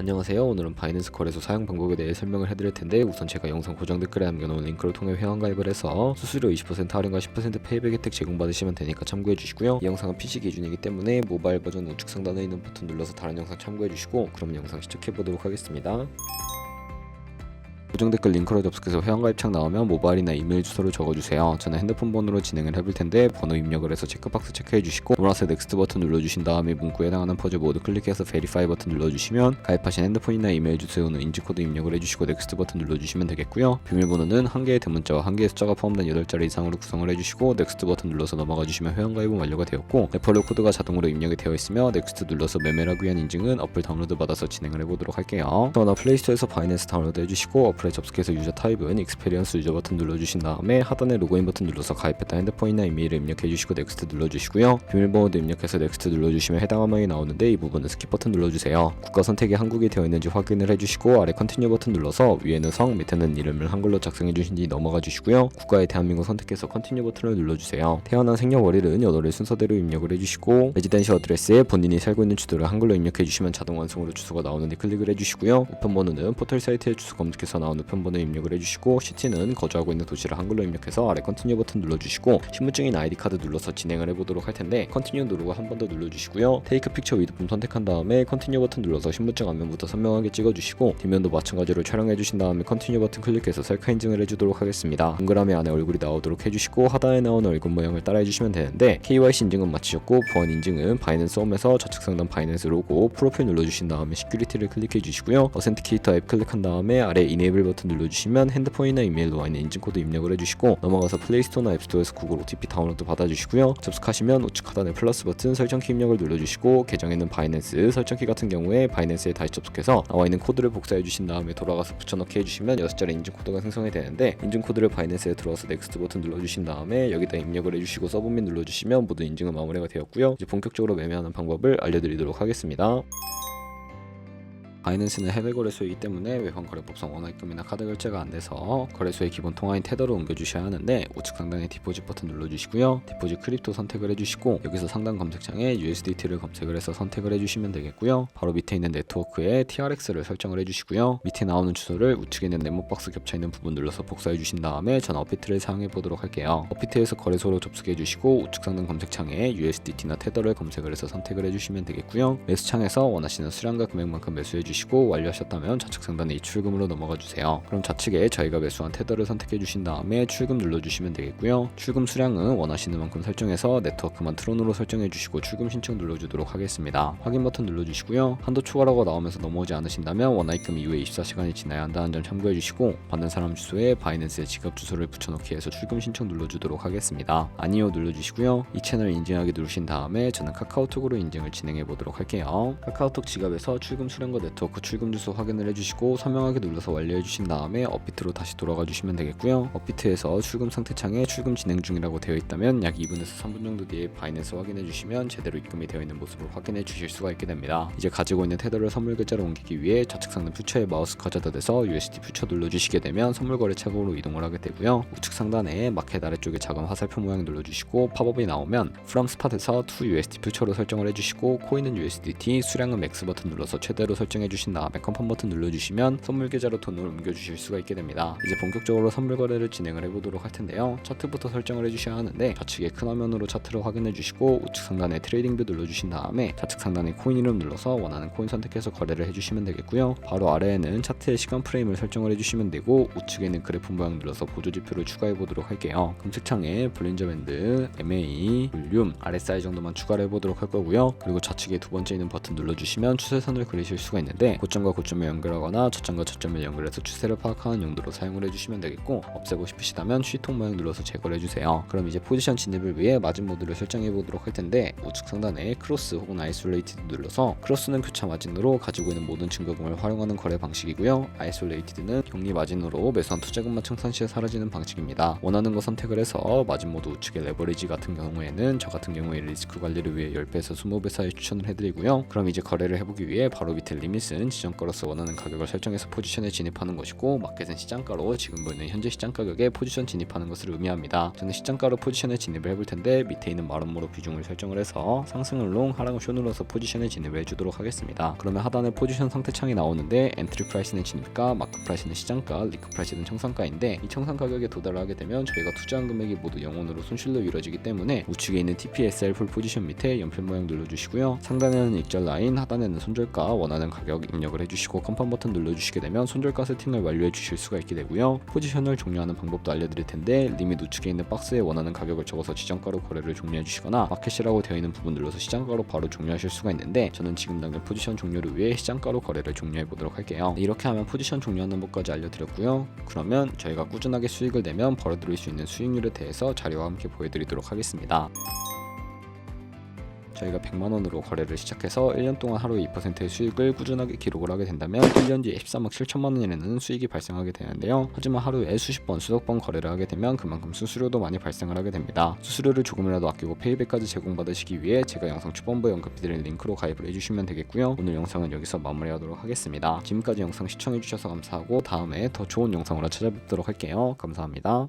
안녕하세요. 오늘은 바이낸스 거래소 사용 방법에 대해 설명을 해드릴 텐데 우선 제가 영상 고정 댓글에 남겨놓은 링크를 통해 회원 가입을 해서 수수료 20% 할인과 10% 페이백 혜택 제공받으시면 되니까 참고해 주시고요. 이 영상은 PC 기준이기 때문에 모바일 버전 우측 상단에 있는 버튼 눌러서 다른 영상 참고해 주시고 그럼 영상 시작해 보도록 하겠습니다. 고정 댓글 링크로 접속해서 회원가입창 나오면 모바일이나 이메일 주소를 적어주세요. 저는 핸드폰 번호로 진행을 해볼 텐데 번호 입력을 해서 체크박스 체크해 주시고 보너스 넥스트 버튼 눌러주신 다음에 문구에 해당하는 퍼즐 모두 클릭해서 베리파이 버튼 눌러주시면 가입하신 핸드폰이나 이메일 주소는 인증코드 입력을 해주시고 넥스트 버튼 눌러주시면 되겠고요. 비밀번호는 한 개의 대문자와 한 개의 숫자가 포함된 8자리 이상으로 구성을 해주시고 넥스트 버튼 눌러서 넘어가 주시면 회원가입은 완료가 되었고 레퍼럴 코드가 자동으로 입력이 되어 있으며 넥스트 눌러서 매매라고 위한 인증은 어플 다운로드 받아서 진행을 해보도록 할게요. 저나 플레이스토어에서 바이낸스 다운로드 해주시고 어플에 접속해서 유저 타입은 익스페리언스 유저 버튼 눌러주신 다음에 하단에 로그인 버튼 눌러서 가입했다 핸드폰이나 이메일을 입력해 주시고 넥스트 눌러주시고요. 비밀번호도 입력해서 넥스트 눌러주시면 해당 화면이 나오는데 이 부분은 스킵 버튼 눌러주세요. 국가 선택이 한국이 되어 있는지 확인을 해주시고 아래 컨티뉴 버튼 눌러서 위에는 성 밑에는 이름을 한글로 작성해 주신 뒤 넘어가 주시고요. 국가의 대한민국 선택해서 컨티뉴 버튼을 눌러주세요. 태어난 생년월일은 연월일 순서대로 입력을 해주시고 레지던시 어드레스에 본인이 살고 있는 주소를 한글로 입력해 주시면 자동 완성으로 주소가 나오는데 클릭을 해주시고요. 우편번호는 포털 사이트에 주소 검색해서 나온 우편번호 입력을 해주시고 시티는 거주하고 있는 도시를 한글로 입력해서 아래 컨티뉴 버튼 눌러주시고 신분증이나 아이디 카드 눌러서 진행을 해보도록 할 텐데 컨티뉴 누르고 한 번 더 눌러주시고요. 테이크 픽처 위드품 선택한 다음에 컨티뉴 버튼 눌러서 신분증 앞면부터 선명하게 찍어주시고 뒷면도 마찬가지로 촬영해 주신 다음에 컨티뉴 버튼 클릭해서 셀카 인증을 해주도록 하겠습니다. 동그라미 안에 얼굴이 나오도록 해주시고 하단에 나오는 얼굴 모양을 따라해 주시면 되는데 KYC 인증은 마치셨고 보안 인증은 바이낸스 홈에서 좌측 상단 바이낸스 로고 프로필 눌러주신 다음에 시큐리티를 클릭해 주시고요. 어센티케이터 앱 클릭한 다음에 아래 이네이블 버튼 눌러주시면 핸드폰이나 이메일로 와 있는 인증코드 입력을 해주시고 넘어가서 플레이스토어나 앱스토어에서 구글 OTP 다운로드 받아주시고요. 접속하시면 우측 하단에 플러스 버튼 설정키 입력을 눌러주시고 계정에는 바이낸스 설정키 같은 경우에 바이낸스에 다시 접속해서 나와 있는 코드를 복사해 주신 다음에 돌아가서 붙여넣기 해주시면 6자리 인증코드가 생성이 되는데 인증코드를 바이낸스에 들어와서 넥스트 버튼 눌러주신 다음에 여기다 입력을 해주시고 서브밋 눌러주시면 모든 인증은 마무리가 되었고요. 이제 본격적으로 매매하는 방법을 알려드리도록 하겠습니다. 바이낸스는 해외 거래소이기 때문에 외환 거래법상 원화입금이나 카드 결제가 안 돼서 거래소의 기본 통화인 테더로 옮겨주셔야 하는데 우측 상단에 디포짓 버튼 눌러주시고요. 디포짓 크립토 선택을 해주시고 여기서 상단 검색창에 USDT를 검색을 해서 선택을 해주시면 되겠고요. 바로 밑에 있는 네트워크에 TRX를 설정을 해주시고요. 밑에 나오는 주소를 우측에 있는 네모박스 겹쳐 있는 부분 눌러서 복사해 주신 다음에 전 어피트를 사용해 보도록 할게요. 어피트에서 거래소로 접속해 주시고 우측 상단 검색창에 USDT나 테더를 검색을 해서 선택을 해주시면 되겠고요. 매수창에서 원하시는 수량과 금액만큼 매수해 주시 고 완료하셨다면 좌측 상단에 입출금으로 넘어가 주세요. 그럼 좌측에 저희가 매수한 테더를 선택해 주신 다음에 출금 눌러 주시면 되겠고요. 출금 수량은 원하시는 만큼 설정해서 네트워크만 트론으로 설정해 주시고 출금 신청 눌러 주도록 하겠습니다. 확인 버튼 눌러 주시고요. 한도 초과라고 나오면서 넘어오지 않으신다면 원화입금 이후에 24시간이 지나야 한다는 점 참고해 주시고 받는 사람 주소에 바이낸스의 지갑 주소를 붙여넣기 해서 출금 신청 눌러 주도록 하겠습니다. 아니요 눌러 주시고요. 이 채널 인증하기 누르신 다음에 저는 카카오톡으로 인증을 진행해 보도록 할게요. 카카오톡 지갑에서 출금 수량과 네트워크 출금 주소 확인을 해주시고 서명하게 눌러서 완료해 주신 다음에 업비트로 다시 돌아가 주시면 되겠고요. 업비트에서 출금 상태 창에 출금 진행 중이라고 되어 있다면 약 2분에서 3분 정도 뒤에 바이낸스 확인해 주시면 제대로 입금이 되어 있는 모습을 확인해 주실 수가 있게 됩니다. 이제 가지고 있는 테더를 선물 계좌로 옮기기 위해 좌측 상단 퓨처에 마우스 가져다 대서 USD 퓨처 눌러주시게 되면 선물 거래 창으로 이동을 하게 되고요. 우측 상단에 마켓 아래쪽에 작은 화살표 모양 눌러주시고 팝업이 나오면 from spot에서 to USD 퓨처로 설정을 해주시고 코인은 USDT 수량은 맥스 버튼 눌러서 최대로 설정해 주신 다음에 컨펌 버튼 눌러주시면 선물 계좌로 돈을 옮겨주실 수가 있게 됩니다. 이제 본격적으로 선물 거래를 진행을 해보도록 할 텐데요. 차트부터 설정을 해주셔야 하는데 좌측에 큰 화면으로 차트를 확인해 주시고 우측 상단에 트레이딩 뷰 눌러주신 다음에 좌측 상단에 코인 이름 눌러서 원하는 코인 선택해서 거래를 해주시면 되겠고요. 바로 아래에는 차트의 시간 프레임을 설정을 해주시면 되고 우측에 있는 그래프 모양 눌러서 보조 지표를 추가해 보도록 할게요. 검색창에 블린저 밴드, MA, 볼륨, RSI 정도만 추가를 해보도록 할 거고요. 그리고 좌측에 두 번째 있는 버튼 눌러주시면 추세선을 그리실 수가 있는데 고점과 고점을 연결하거나 저점과 저점을 연결해서 추세를 파악하는 용도로 사용을 해주시면 되겠고 없애고 싶으시다면 쉬통 모양 눌러서 제거를 해주세요. 그럼 이제 포지션 진입을 위해 마진 모드를 설정해 보도록 할 텐데 우측 상단에 크로스 혹은 아이솔레이티드 눌러서 크로스는 교차 마진으로 가지고 있는 모든 증거금을 활용하는 거래 방식이고요. 아이솔레이티드는 격리 마진으로 매수한 투자금만 청산 시에 사라지는 방식입니다. 원하는 거 선택을 해서 마진 모드 우측의 레버리지 같은 경우에는 저 같은 경우에 리스크 관리를 위해 10배에서 20배 사이 추천을 해드리고요. 그럼 이제 거래를 해보기 위해 바로 밑에 리밋 유닛은 지정가로서 원하는 가격을 설정해서 포지션에 진입하는 것이고 마켓은 시장가로 지금 보이는 현재 시장 가격에 포지션 진입하는 것을 의미합니다. 저는 시장가로 포지션에 진입을 해볼 텐데 밑에 있는 마름모로 비중을 설정을 해서 상승을 롱, 하락을 쇼 눌러서 포지션에 진입을 해주도록 하겠습니다. 그러면 하단에 포지션 상태 창이 나오는데 엔트리 프라이스는 진입가, 마크 프라이스는 시장가, 리크 프라이스는 청산가인데 이 청산 가격에 도달을 하게 되면 저희가 투자한 금액이 모두 영원으로 손실로 이루어지기 때문에 우측에 있는 TPSL 풀 포지션 밑에 연필 모양 눌러주시고요. 상단에는 익절 라인, 하단에는 손절가 원하는 가격 입력을 해주시고 컴판 버튼 눌러주시게 되면 손절가 세팅을 완료해 주실 수가 있게 되고요. 포지션을 종료하는 방법도 알려드릴 텐데 리밋 우측에 있는 박스에 원하는 가격을 적어서 지정가로 거래를 종료해 주시거나 마켓이라고 되어 있는 부분 눌러서 시장가로 바로 종료하실 수가 있는데 저는 지금 당장 포지션 종료를 위해 시장가로 거래를 종료해 보도록 할게요. 이렇게 하면 포지션 종료하는 법까지 알려드렸고요. 그러면 저희가 꾸준하게 수익을 내면 벌어들일 수 있는 수익률에 대해서 자료와 함께 보여드리도록 하겠습니다. 저희가 100만 원으로 거래를 시작해서 1년 동안 하루에 2%의 수익을 꾸준하게 기록을 하게 된다면 1년 뒤에 13억 7천만 원이라는 수익이 발생하게 되는데요. 하지만 하루에 수십 번, 수억 번 거래를 하게 되면 그만큼 수수료도 많이 발생을 하게 됩니다. 수수료를 조금이라도 아끼고 페이백까지 제공받으시기 위해 제가 영상 초반부에 언급해드린 링크로 가입을 해주시면 되겠고요. 오늘 영상은 여기서 마무리하도록 하겠습니다. 지금까지 영상 시청해주셔서 감사하고 다음에 더 좋은 영상으로 찾아뵙도록 할게요. 감사합니다.